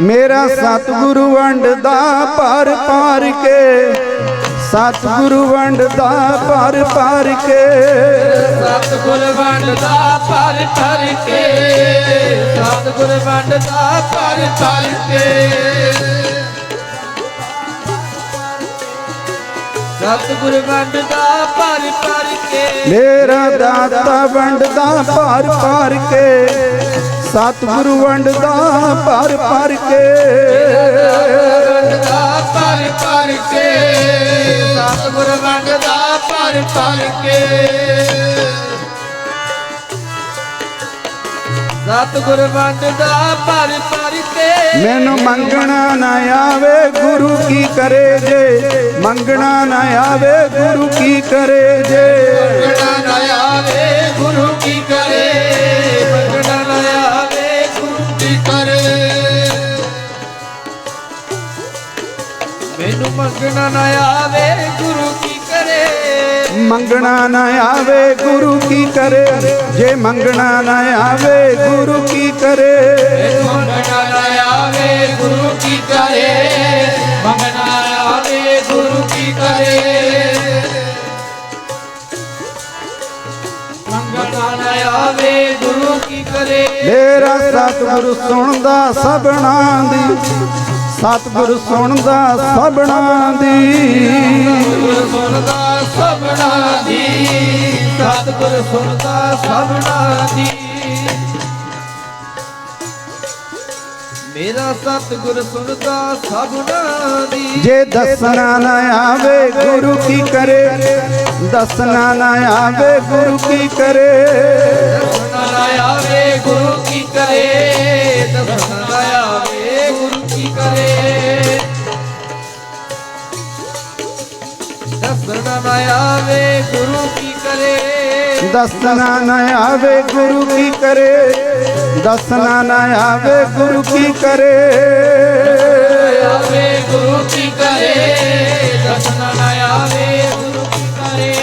ਮੇਰਾ ਸਤਿਗੁਰੂ ਵੰਡਦਾ ਪਰ ਪਰ ਕੇ। ਸਤਿਗੁਰੂ ਵੰਡਦਾ ਪਰ ਪਰ ਕੇ। ਸਤਿਗੁਰ ਵੰਡਦਾ ਪਰ ਪਰ ਕੇ। ਸਤਿਗੁਰ ਵੰਡਦਾ ਪਰ ਪਰ ਕੇ। ਸਤਿਗੁਰ ਵੰਡਦਾ ਪਰ ਪਰ ਕੇ। ਮੇਰਾ ਦਾਤਾ ਵੰਡਦਾ ਪਰ ਪਰ ਕੇ। ਸਤਿਗੁਰੂ ਵੰਡਦਾ ਪਰ ਪਰ ਕੇ। ਵੰਡਦਾ ਪਰ ਪਰ ਕੇ ਸਤਿਗੁਰ ਵੰਡਦਾ ਪਰ ਪਰ ਕੇ। ਸਤਿਗੁਰ ਵੰਡਦਾ ਪਰ ਪਰ ਕੇ। ਮੈਨੂੰ ਮੰਗਣਾ ਨਾ ਆਵੇ ਗੁਰੂ ਕੀ ਕਰੇ ਜੇ। ਮੰਗਣਾ ਨਾ ਆਵੇ ਗੁਰੂ ਕੀ ਕਰੇ ਜੇ। ਮੰਗਣਾ ਨਾ ਆਵੇ ਗੁਰੂ ਕੀ ਮੰਗਣਾ ਨਾ ਆਵੇ ਗੁਰੂ ਕੀ ਕਰੇ? ਮੰਗਣਾ ਨਾ ਆਵੇ ਗੁਰੂ ਕੀ ਕਰੇ? ਜੇ ਮੰਗਣਾ ਨਾ ਆਵੇ ਗੁਰੂ ਕੀ ਕਰੇ? ਮੰਗਣਾ ਨਾ ਆਵੇ ਗੁਰੂ ਕੀ ਕਰੇ? ਮੰਗਣਾ ਆਵੇ ਗੁਰੂ ਕੀ ਕਰੇ? ਮੰਗਣਾ ਨਾ ਆਵੇ ਗੁਰੂ ਕੀ ਕਰੇ? ਮੇਰਾ ਸਤਿਗੁਰੂ ਸੁਣਦਾ ਸਭਨਾ ਦੀ। ਸਤਿਗੁਰੂ ਸੁਣਦਾ ਸਭਨਾ ਦੀ। ਗੁਰ ਸੁਣਦਾ ਸਭਨਾ ਦੀ ਸਤਿਗੁਰ ਸੁਣਦਾ ਸਭਨਾ ਦੀ। ਮੇਰਾ ਸਤਿਗੁਰ ਸੁਣਦਾ ਸਭਨਾ ਦੀ। ਜੇ ਦੱਸਣਾ ਨਾ ਆਵੇ ਗੁਰੂ ਕੀ ਕਰੇ ਦੱਸਣਾ ਨਾ ਆਵੇ ਗੁਰੂ ਕੀ ਕਰੇ। ਦੱਸਣਾ ਨਾ ਆਵੇ ਗੁਰੂ ਕੀ ਕਰੇ ਦੱਸਣਾ ਆਵੇ ਗੁਰੂ ਕੀ ਕਰੇ? ਦੱਸਣਾ ਨਾ ਆਵੇ ਗੁਰੂ ਕੀ ਕਰੇ? ਦੱਸਣਾ ਨਾ ਆਵੇ ਗੁਰੂ ਕੀ ਕਰੇ? ਆਵੇ ਗੁਰੂ ਕੀ ਕਰੇ? ਦੱਸਣਾ ਨਾ ਆਵੇ ਗੁਰੂ ਕੀ ਕਰੇ?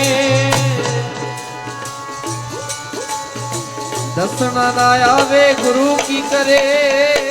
ਦੱਸਣਾ ਨਾ ਆਵੇ ਗੁਰੂ ਕੀ ਕਰੇ?